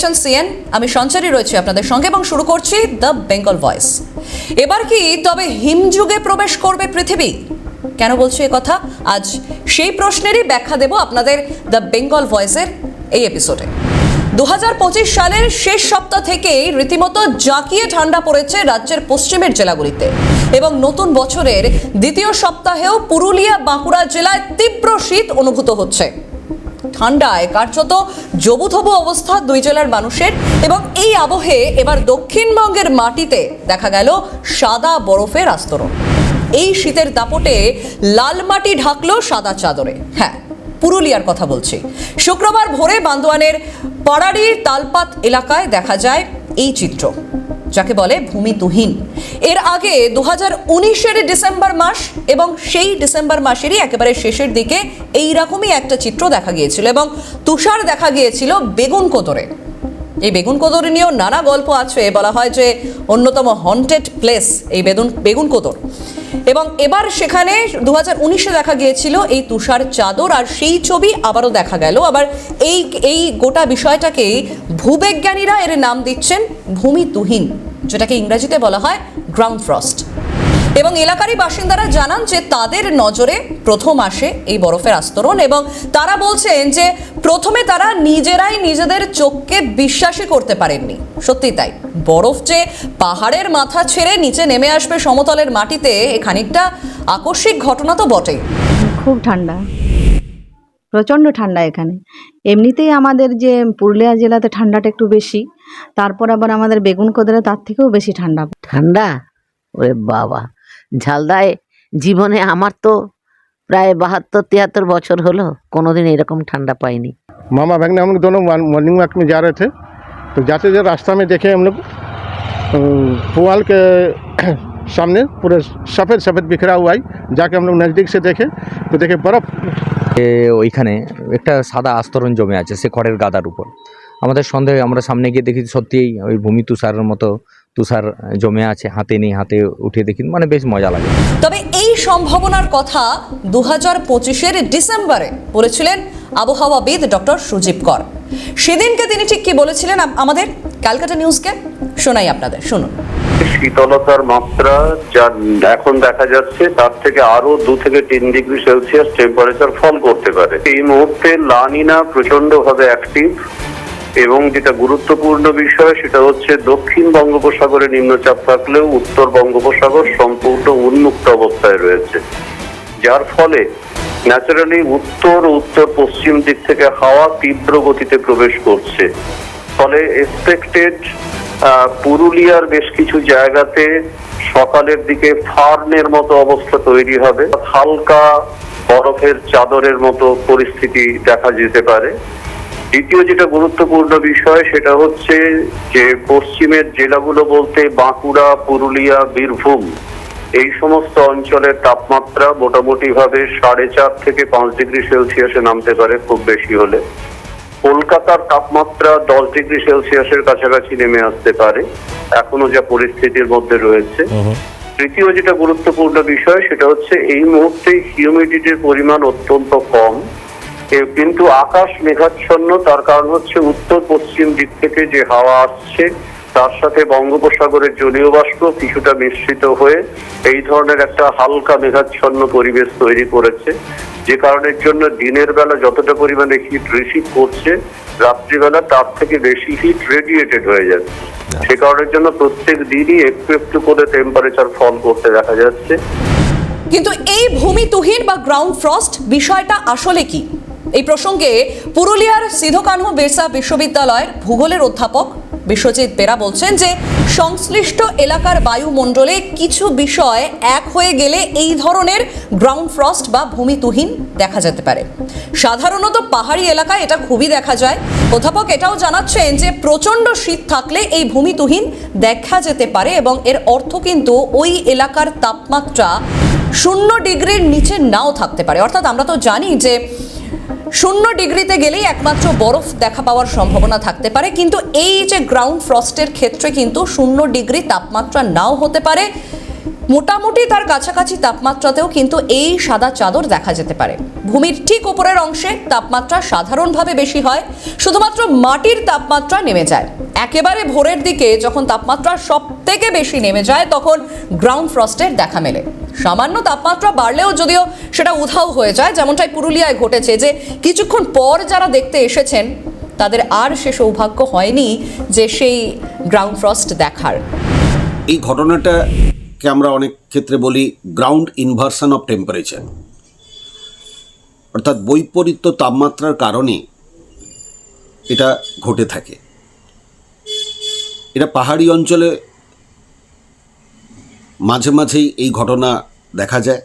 দেখছেন সিএন আমি সঞ্চারী রয়েছি আপনাদের সঙ্গে এবং শুরু করছি দ্য বেঙ্গল ভয়েস এবার কি তবে হিমযুগে প্রবেশ করবে পৃথিবী? কেন বলছি কথা? আজ সেই প্রশ্নেরই ব্যাখ্যা দেব আপনাদের দ্য বেঙ্গল ভয়েসের এই এপিসোডে দু হাজার পঁচিশ সালের শেষ সপ্তাহ থেকেই রীতিমতো জাঁকিয়ে ঠান্ডা পড়েছে রাজ্যের পশ্চিমের জেলাগুলিতে এবং নতুন বছরের দ্বিতীয় সপ্তাহেও পুরুলিয়া বাঁকুড়া জেলায় তীব্র শীত অনুভূত হচ্ছে। ঠান্ডায়, কার্যত জবুথবু অবস্থা দুই জেলার মানুষের। এবং এই আবহে এবার দক্ষিণবঙ্গের মাটিতে দেখা গেল সাদা বরফের আস্তরণ। এই শীতের দাপটে লাল মাটি ঢাকলো সাদা চাদরে। হ্যাঁ পুরুলিয়ার কথা বলছি। শুক্রবার ভোরে বান্দোয়ানের পাড়াড়ির তালপাত এলাকায় দেখা যায় এই চিত্র। যাকে বলে ভূমি তুহিন এর আগে দু হাজার উনিশের ডিসেম্বর মাস এবং সেই ডিসেম্বর মাসেরই একেবারে শেষের দিকে এই রকমই একটা চিত্র দেখা গিয়েছিল এবং তুষার দেখা গিয়েছিল বেগুন কোদরে এই বেগুন কোদর নিয়েও নানা গল্প আছে, বলা হয় যে অন্যতম হন্টেড প্লেস এই বেগুন বেগুন কোদর এবং এবার সেখানে দু হাজার দেখা গিয়েছিল এই তুষার চাদর, আর সেই ছবি আবারও দেখা গেল। আবার এই এই গোটা বিষয়টাকেই ভূবিজ্ঞানীরা এর নাম দিচ্ছেন ভূমি তুহিন যেটাকে ইংরাজিতে বলা হয় গ্রাউন্ড ফ্রস্ট এবং এলাকারই বাসিন্দারা জানান যে তাদের নজরে প্রথম আসে এই বরফের আস্তরণ এবং তারা বলছেন যে প্রথমে তারা নিজেরাই নিজেদের চোখকে বিশ্বাসই করতে পারেননি। সত্যি তাই। বরফ যে পাহাড়ের মাথা ছেড়ে নিচে নেমে আসবে সমতলের মাটিতে এ খানিকটা আকস্মিক ঘটনা তো বটেই। খুব ঠান্ডা। প্রচণ্ড ঠান্ডা এখানে। এমনিতেই আমাদের যে পুরুলিয়া জেলাতে ঠান্ডাটা একটু বেশি তারপর আবার আমাদের বেগুন কোদরে তার থেকেও বেশি ঠান্ডা। ঠান্ডা? ওরে বাবা। ঝালদায় জীবনে আমার তো প্রায় বাহাত্তর তিয়াত্তর বছর হলো কোনোদিন এরকম ঠান্ডा पाईनी मामा बहन हम लोग दोनों मॉर्निंग वॉक में जा रहे थे तो जाते जाते रास्ता में देखे हम लोग अम, पुआल के सामने पूरे सफ़ेद सफ़ेद बिखरा हुआ है जाके हम लोग नज़दीक से देखे तो देखे बर्फ़ এ ওইখানে একটা সাদা আস্তরণ জমে আছে সে খড়ের গাদার উপর আমাদের সন্দেহে আমরা সামনে গিয়ে দেখি সত্যিই ওই ভূমি তুষারের মতো তুষার জমে আছে হাতে নেই হাতে উঠে দেখি মানে বেশ মজা লাগে। তবে এই সম্ভাবনার কথা দু হাজার পঁচিশের ডিসেম্বরে বলেছিলেন আবহাওয়াবিদ ডক্টর সুজীব কর। সেদিনকে তিনি ঠিক কি বলেছিলেন আমাদের? ক্যালকাটা নিউজকে শোনাই আপনাদের শুনুন। শীতলতার মাত্রা যা এখন দেখা যাচ্ছে তার থেকে আরও দু থেকে তিন ডিগ্রি সেলসিয়াস টেম্পারেচার ফল করতে পারে। এই মুহূর্তে লানিনা প্রচণ্ড ভাবে অ্যাক্টিভ এবং যেটা গুরুত্বপূর্ণ বিষয় সেটা হচ্ছে দক্ষিণ বঙ্গোপসাগরে নিম্নচাপ থাকলেও উত্তর বঙ্গোপসাগর সম্পূর্ণ উন্মুক্ত অবস্থায় রয়েছে। যার ফলে ন্যাচারালি উত্তর উত্তর পশ্চিম দিক থেকে হাওয়া তীব্র গতিতে প্রবেশ করছে। ফলে এক্সপেক্টেড পুরুলিয়ার বেশ কিছু জায়গাতে সকালের দিকে ফার্নের মতো অবস্থা তৈরি হবে। হালকা বরফের চাদরের মতো পরিস্থিতি দেখা যেতে পারে। দ্বিতীয় যেটা গুরুত্বপূর্ণ বিষয় সেটা হচ্ছে যে পশ্চিমের জেলাগুলো বলতে বাঁকুড়া পুরুলিয়া বীরভূম এই সমস্ত অঞ্চলের তাপমাত্রা মোটামুটি ভাবে সাড়ে চার থেকে পাঁচ ডিগ্রি সেলসিয়াসে নামতে পারে খুব বেশি হলে। কলকাতার তাপমাত্রা দশ ডিগ্রি সেলসিয়াসের কাছাকাছি নেমে আসতে পারে এখনও যা পরিস্থিতির মধ্যে রয়েছে। তৃতীয় যেটা গুরুত্বপূর্ণ বিষয় সেটা হচ্ছে এই মুহূর্তে হিউমিডিটির পরিমাণ অত্যন্ত কম। কিন্তু আকাশ মেঘাচ্ছন্ন তার কারণ হচ্ছে উত্তর পশ্চিম দিক থেকে যে হাওয়া আসছে তার সাথে বঙ্গোপসাগরের জলীয় বাষ্প কিছুটা মিশ্রিত হয়ে এই ধরনের একটা হালকা মেঘাচ্ছন্ন পরিবেশ তৈরি করেছে যে কারণের জন্য দিনের বেলা যতটা পরিমাণে হিট রিসিভ করছে রাত্রিবেলা তার থেকে বেশি হিট রেডিয়েটেড হয়ে যাচ্ছে। সে কারণের জন্য প্রত্যেক দিনই একটু একটু করে টেম্পারেচার ফল করতে দেখা যাচ্ছে। কিন্তু এই ভূমি তুহিন বা গ্রাউন্ড ফ্রস্ট বিষয়টা আসলে কি? এই প্রসঙ্গে পুরুলিয়ার সিধোকানহু বিরসা বিশ্ববিদ্যালয়ের ভূগোলের অধ্যাপক বিশ্বজিৎ বেরা বলছেন যে সংশ্লিষ্ট এলাকার বায়ুমণ্ডলে কিছু বিষয় এক হয়ে গেলে এই ধরনের গ্রাউন্ড ফ্রস্ট বা ভূমি তুহিন দেখা যেতে পারে। সাধারণত পাহাড়ি এলাকায় এটা খুবই দেখা যায়। অধ্যাপক এটাও জানাচ্ছেন যে প্রচণ্ড শীত থাকলে এই ভূমি তুহিন দেখা যেতে পারে এবং এর অর্থ কিন্তু ওই এলাকার তাপমাত্রা শূন্য ডিগ্রির নিচে নাও থাকতে পারে। অর্থাৎ আমরা তো জানি যে শূন্য ডিগ্রিতে গেলেই একমাত্র বরফ দেখা পাওয়ার সম্ভাবনা থাকতে পারে, কিন্তু এই যে গ্রাউন্ড ফ্রস্টের ক্ষেত্রে কিন্তু শূন্য ডিগ্রি তাপমাত্রা নাও হতে পারে। মোটামুটি তার কাছাকাছি তাপমাত্রাতেও কিন্তু এই সাদা চাদর দেখা যেতে পারে। ভূমির ঠিক উপরের অংশে তাপমাত্রা সাধারণভাবে বেশি হয়, শুধুমাত্র মাটির তাপমাত্রা নেমে যায়। একেবারে ভোরের দিকে যখন তাপমাত্রা সব থেকে বেশি নেমে যায়, তখন গ্রাউন্ড ফ্রস্টের দেখা মেলে। সামান্য তাপমাত্রা বাড়লেও যদিও সেটা উধাও হয়ে যায়, যেমনটাই পুরুলিয়ায় ঘটেছে যে কিছুক্ষণ পর যারা দেখতে এসেছেন, তাদের আর সে সৌভাগ্য হয়নি যে সেই গ্রাউন্ড ফ্রস্ট দেখার। এই ঘটনাটাকে আমরা অনেক ক্ষেত্রে বলি গ্রাউন্ড ইনভার্সন অফ টেম্পারেচার অর্থাৎ বৈপরীত্য তাপমাত্রার কারণে এটা ঘটে থাকে। এটা পাহাড়ি অঞ্চলে মাঝে মাঝেই এই ঘটনা দেখা যায়।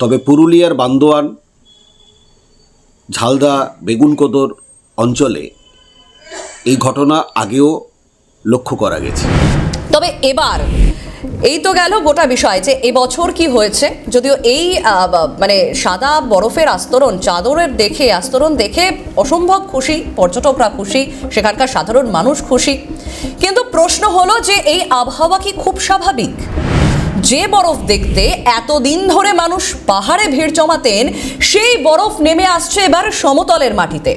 তবে পুরুলিয়ার বান্দোয়ান, ঝালদা, বেগুনকোদর অঞ্চলে এই ঘটনা আগেও লক্ষ্য করা গেছে। তবে এবার এই তো গেল গোটা বিষয় যে এবছর কি হয়েছে। যদিও এই মানে সাদা বরফের আস্তরণ, চাদরের দেখে, আস্তরণ দেখে অসম্ভব খুশি, পর্যটকরা খুশি, সেখানকার সাধারণ মানুষ খুশি। কিন্তু প্রশ্ন হলো যে এই আবহাওয়া কি খুব স্বাভাবিক? যে বরফ দেখতে এতদিন ধরে মানুষ পাহাড়ে ভিড় জমাতেন, সেই বরফ নেমে আসছে এবার সমতলের মাটিতে।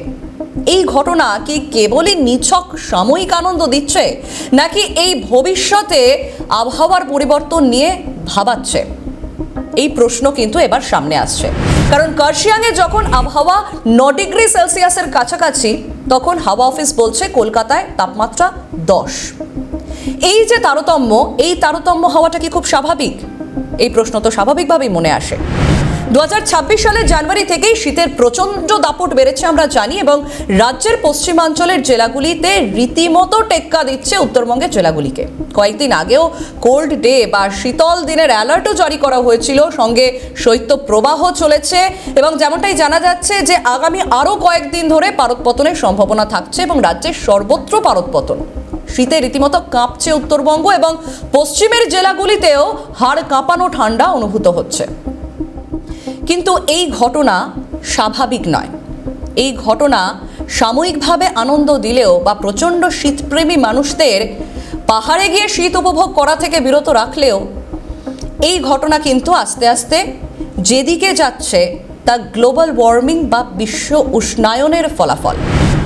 এই ঘটনা কি কেবলই নিছক সাময়িক আনন্দ দিচ্ছে, নাকি এই ভবিষ্যতে আবহাওয়ার পরিবর্তন নিয়ে ভাবাচ্ছে? এই প্রশ্ন কিন্তু এবার সামনে আসছে। কারণ কার্শিয়াংয়ে যখন আবহাওয়া ন ডিগ্রি সেলসিয়াসের কাছাকাছি, তখন হাওয়া অফিস বলছে কলকাতায় তাপমাত্রা দশ। এই যে তারতম্য, এই তারতম্য হওয়াটা কি খুব স্বাভাবিক? এই প্রশ্ন তো স্বাভাবিকভাবেই মনে আসে। দু সালের জানুয়ারি থেকেই শীতের প্রচণ্ড দাপট বেড়েছে আমরা জানি এবং রাজ্যের পশ্চিমাঞ্চলের জেলাগুলিতে রীতিমতো টেক্কা দিচ্ছে উত্তরবঙ্গের জেলাগুলিকে। কয়েকদিন আগেও কোল্ড ডে বা শীতল দিনের অ্যালার্টও জারি করা হয়েছিল, সঙ্গে শৈত্য প্রবাহ চলেছে এবং যেমনটাই জানা যাচ্ছে যে আগামী আরও কয়েকদিন ধরে পারদপতনের সম্ভাবনা থাকছে এবং রাজ্যের সর্বত্র পারদপতন শীতে রীতিমতো কাঁপছে উত্তরবঙ্গ এবং পশ্চিমের জেলাগুলিতেও হাড় কাঁপানো ঠান্ডা অনুভূত হচ্ছে। কিন্তু এই ঘটনা স্বাভাবিক নয়। এই ঘটনা সাময়িকভাবে আনন্দ দিলেও বা প্রচণ্ড শীতপ্রেমী মানুষদের পাহাড়ে গিয়ে শীত উপভোগ করা থেকে বিরত রাখলেও এই ঘটনা কিন্তু আস্তে আস্তে যেদিকে যাচ্ছে তা গ্লোবাল ওয়ার্মিং বা বিশ্ব উষ্ণায়নের ফলাফল।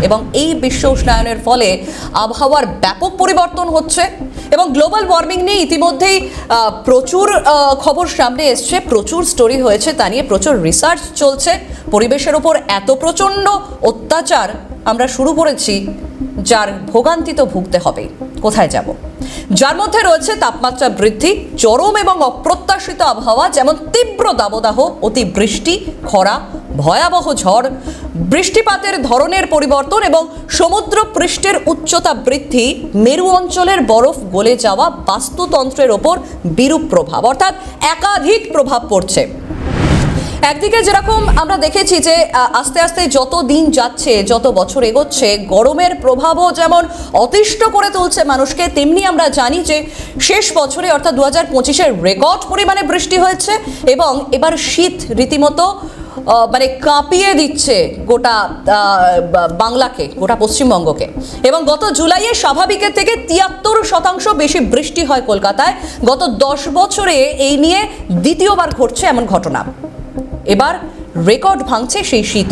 এবং এই বিশ্ব উষ্ণায়নের ফলে আবহাওয়ার ব্যাপক পরিবর্তন হচ্ছে এবং গ্লোবাল ওয়ার্মিং নিয়ে ইতিমধ্যেই প্রচুর খবর সামনে এসছে, প্রচুর স্টোরি হয়েছে, তা নিয়ে প্রচুর রিসার্চ চলছে। পরিবেশের ওপর এত প্রচণ্ড অত্যাচার আমরা শুরু করেছি, যার ভোগান্তি তো ভুগতে হবে কোথায় যাব? যার মধ্যে রয়েছে তাপমাত্রা বৃদ্ধি, চরম এবং অপ্রত্যাশিত আবহাওয়া, যেমন তীব্র দাবদাহ অতিবৃষ্টি খরা ভয়াবহ ঝড়, বৃষ্টিপাতের ধরনের পরিবর্তন এবং সমুদ্র পৃষ্ঠের উচ্চতা বৃদ্ধি মেরু অঞ্চলের বরফ গলে যাওয়া বাস্তুতন্ত্রের ওপর বিরূপ প্রভাব, অর্থাৎ একাধিক প্রভাব পড়ছে। একদিকে যেরকম আমরা দেখেছি যে আস্তে আস্তে যত দিন যাচ্ছে, যত বছর এগোচ্ছে, গরমের প্রভাবও যেমন অতিষ্ঠ করে তুলছে মানুষকে, তেমনি আমরা জানি যে, শেষ বছরে অর্থাৎ দু হাজার পঁচিশের রেকর্ড পরিমাণে বৃষ্টি হয়েছে এবং এবার শীত রীতিমতো মানে কাঁপিয়ে দিচ্ছে গোটা বাংলাকে, গোটা পশ্চিমবঙ্গকে। এবং গত জুলাইয়ে স্বাভাবিকের থেকে তিয়াত্তর শতাংশ বেশি বৃষ্টি হয় কলকাতায়। গত দশ বছরে এই নিয়ে দ্বিতীয়বার ঘটছে এমন ঘটনা। এবার রেকর্ড ভাঙছে সেই শীত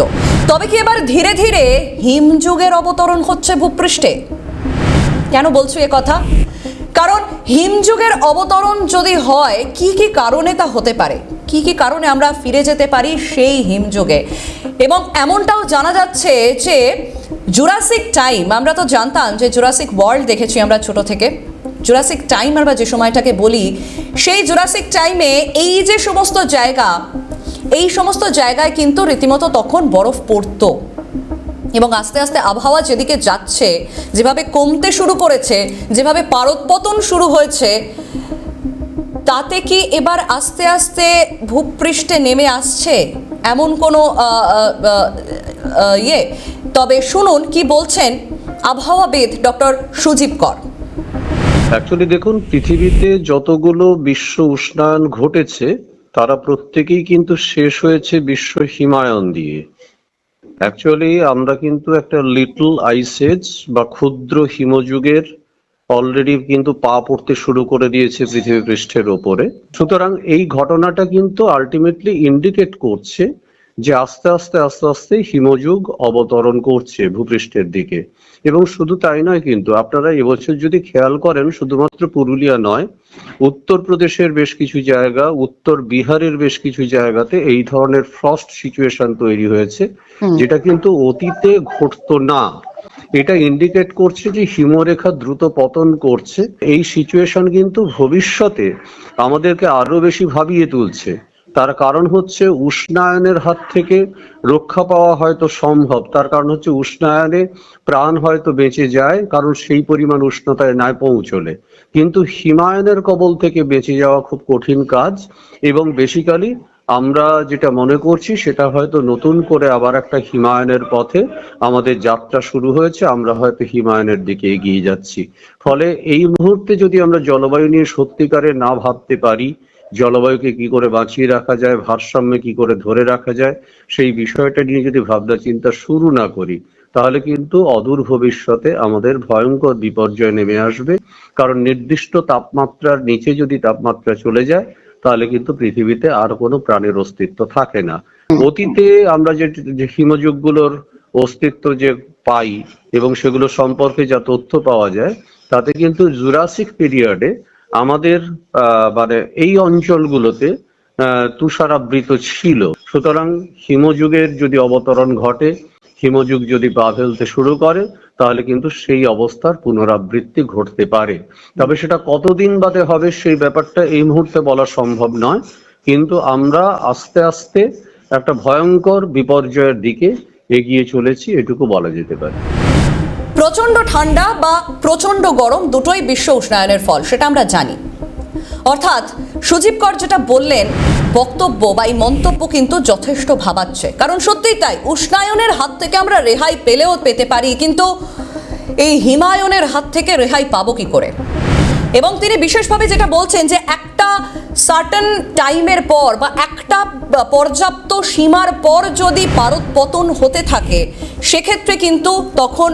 তবে কি এবার ধীরে ধীরে হিমযুগের অবতরণ হচ্ছে ভূপৃষ্ঠে? কেন বলছো এ কথা? কারণ হিমযুগের অবতরণ যদি হয়, কি কি কারণে তা হতে পারে? কি কি কারণে আমরা ফিরে যেতে পারি সেই হিমযুগে। এবং এমনটাও জানা যাচ্ছে যে জুরাসিক টাইম, আমরা তো জানতাম যে জুরাসিক ওয়ার্ল্ড দেখেছি আমরা ছোট থেকে। জুরাসিক টাইম আমরা যে সময়টাকে বলি, সেই জুরাসিক টাইমে এই যে সমস্ত জায়গা, এই সমস্ত জায়গায় কিন্তু রীতিমতো তখন বরফ পড়তো। এবং আস্তে আস্তে আবহাওয়া যেদিকে যাচ্ছে, যেভাবে কমতে শুরু করেছে, যেভাবে পারদপতন শুরু হয়েছে তাতে কি এবার আস্তে আস্তে ভূপৃষ্ঠে নেমে আসছে? এমন কোনো ইয়ে? তবে শুনুন কি বলছেন আবহাওয়াবিদ ডক্টর সুজীব কর। অ্যাকচুয়ালি দেখুন, পৃথিবীতে যতগুলো বিশ্ব উষ্ণায়ন ঘটেছে, তারা প্রত্যেকেই কিন্তু শেষ হয়েছে বিশ্ব হিমায়ন দিয়ে। অ্যাকচুয়ালি আমরা কিন্তু একটা লিটল আইসেজ বা ক্ষুদ্র হিমযুগের অলরেডি কিন্তু পা পড়তে শুরু করে দিয়েছে পৃথিবী পৃষ্ঠের ওপরে। সুতরাং এই ঘটনাটা কিন্তু আলটিমেটলি ইন্ডিকেট করছে যে আস্তে আস্তে আস্তে আস্তে হিমযুগ অবতরণ করছে ভূপৃষ্ঠের দিকে। এবং শুধু তাই নয় কিন্তু আপনারা এবছর যদি খেয়াল করেন শুধুমাত্র পুরুলিয়া নয় উত্তরপ্রদেশের বেশ কিছু জায়গা উত্তর বিহারের বেশ কিছু জায়গাতে এই ধরনের ফ্রস্ট সিচুয়েশন তৈরি হয়েছে যেটা কিন্তু অতীতে ঘটতো না। এটা ইন্ডিকেট করছে যে হিমরেখা দ্রুত পতন করছে। এই সিচুয়েশন কিন্তু ভবিষ্যতে আমাদেরকে আরও বেশি ভাবিয়ে তুলছে। তার কারণ হচ্ছে উষ্ণায়নের হাত থেকে রক্ষা পাওয়া হয়তো সম্ভব। তার কারণ হচ্ছে উষ্ণায়নে প্রাণ হয়তো বেঁচে যায়, কারণ সেই পরিমাণ উষ্ণতায় নাই পৌঁছলে। কিন্তু হিমায়নের কবল থেকে বেঁচে যাওয়া খুব কঠিন কাজ এবং বেসিক্যালি আমরা যেটা মনে করছি, সেটা হয়তো নতুন করে আবার একটা হিমায়নের পথে আমাদের যাত্রা শুরু হয়েছে, আমরা হয়তো হিমায়নের দিকে এগিয়ে যাচ্ছি। ফলে এই মুহূর্তে যদি আমরা জলবায়ু নিয়ে সত্যিকারে না ভাবতে পারি, জলবায়ুকে কি করে বাঁচিয়ে রাখা যায়, ভারসাম্যে কি করে ধরে রাখা যায়, সেই বিষয়টা নিয়ে যদি ভাবনা চিন্তা শুরু না করি, তাহলে কিন্তু অদূর ভবিষ্যতে আমাদের ভয়ঙ্কর বিপর্যয় নেমে আসবে। কারণ নির্দিষ্ট তাপমাত্রার নিচে যদি তাপমাত্রা চলে যায় তাহলে কিন্তু পৃথিবীতে আর কোনো প্রাণের অস্তিত্ব থাকে না। অতীতে আমরা যে হিমযুগগুলোর অস্তিত্ব যে পাই এবং সেগুলো সম্পর্কে যা তথ্য পাওয়া যায় তাতে কিন্তু জুরাসিক পিরিয়ডে আমাদের আহ, মানে এই অঞ্চলগুলোতে তুষারাবৃত ছিল। সুতরাং হিমযুগের যদি অবতরণ ঘটে হিমযুগ যদি পা ফেলতে শুরু করে, তাহলে কিন্তু সেই অবস্থার পুনরাবৃত্তি ঘটতে পারে। তবে সেটা কতদিন বাদে হবে সেই ব্যাপারটা এই মুহূর্তে বলা সম্ভব নয়। কিন্তু আমরা আস্তে আস্তে একটা ভয়ঙ্কর বিপর্যয়ের দিকে এগিয়ে চলেছি, এটুকু বলা যেতে পারে। প্রচণ্ড ঠান্ডা বা প্রচণ্ড গরম দুটোই বিশ্ব উষ্ণায়নের ফল, সেটা আমরা জানি। অর্থাৎ সুজীব কর যেটা বললেন, বক্তব্য বা এই মন্তব্য কিন্তু যথেষ্ট ভাবাচ্ছে। কারণ সত্যিই তাই, উষ্ণায়নের হাত থেকে আমরা রেহাই পেলেও পেতে পারি, কিন্তু এই হিমায়নের হাত থেকে রেহাই পাবো কি করে? এবং তিনি বিশেষভাবে যেটা বলছেন যে একটা সার্টেন টাইমের পর বা একটা পর্যাপ্ত সীমার পর যদি পারদ পতন হতে থাকে, সেক্ষেত্রে কিন্তু তখন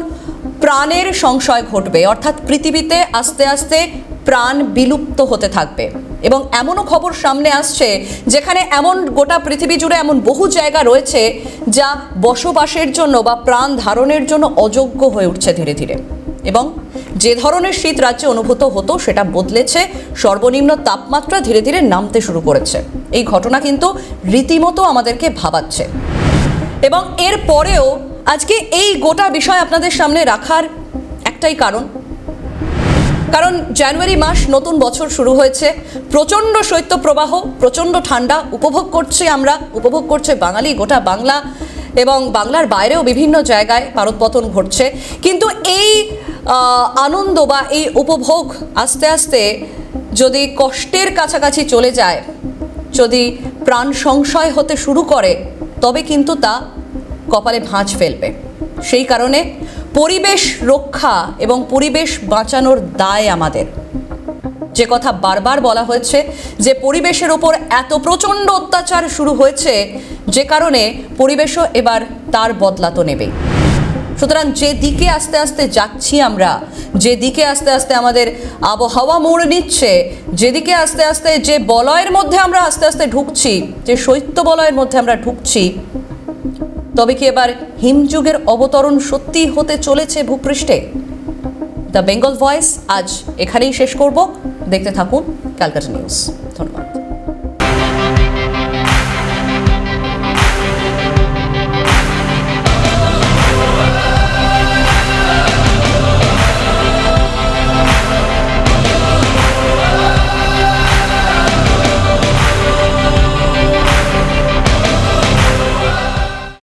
প্রাণের সংশয় ঘটবে। অর্থাৎ পৃথিবীতে আস্তে আস্তে প্রাণ বিলুপ্ত হতে থাকবে। এবং এমনও খবর সামনে আসছে যেখানে এমন গোটা পৃথিবী জুড়ে এমন বহু জায়গা রয়েছে যা বসবাসের জন্য বা প্রাণ ধারণের জন্য অযোগ্য হয়ে উঠছে ধীরে ধীরে। এবং যে ধরনের শীত রাজ্যে অনুভূত হতো সেটা বদলেছে, সর্বনিম্ন তাপমাত্রা ধীরে ধীরে নামতে শুরু করেছে। এই ঘটনা কিন্তু রীতিমতো আমাদেরকে ভাবাচ্ছে। এবং এর পরেও আজকে এই গোটা বিষয় আপনাদের সামনে রাখার একটাই কারণ কারণ জানুয়ারি মাস নতুন বছর শুরু হয়েছে। প্রচণ্ড শৈত্যপ্রবাহ, প্রচণ্ড ঠান্ডা উপভোগ করছি আমরা, উপভোগ করছে বাঙালি, গোটা বাংলা এবং বাংলার বাইরেও বিভিন্ন জায়গায় পারদপতন ঘটছে। কিন্তু এই আনন্দ বা এই উপভোগ আস্তে আস্তে যদি কষ্টের কাছাকাছি চলে যায়, যদি প্রাণ সংশয় হতে শুরু করে, তবে কিন্তু তা কপালে ভাঁজ ফেলবে। সেই কারণে পরিবেশ রক্ষা এবং পরিবেশ বাঁচানোর দায় আমাদের। যে কথা বারবার বলা হয়েছে যে পরিবেশের ওপর এত প্রচণ্ড অত্যাচার শুরু হয়েছে, যে কারণে পরিবেশও এবার তার বদলা তো নেবেই। সুতরাং যে দিকে আস্তে আস্তে যাচ্ছি আমরা, যে দিকে আস্তে আস্তে আমাদের আবহাওয়া মোড় নিচ্ছে যেদিকে আস্তে আস্তে যে বলয়ের মধ্যে আমরা আস্তে আস্তে ঢুকছি, যে শৈত্য বলয়ের মধ্যে আমরা ঢুকছি তবে কি এবার হিমযুগের অবতরণ সত্যি হতে চলেছে ভূপৃষ্ঠে? দ্য বেঙ্গল ভয়েস আজ এখানেই শেষ করব। দেখতে থাকুন ক্যালকাটা নিউজ।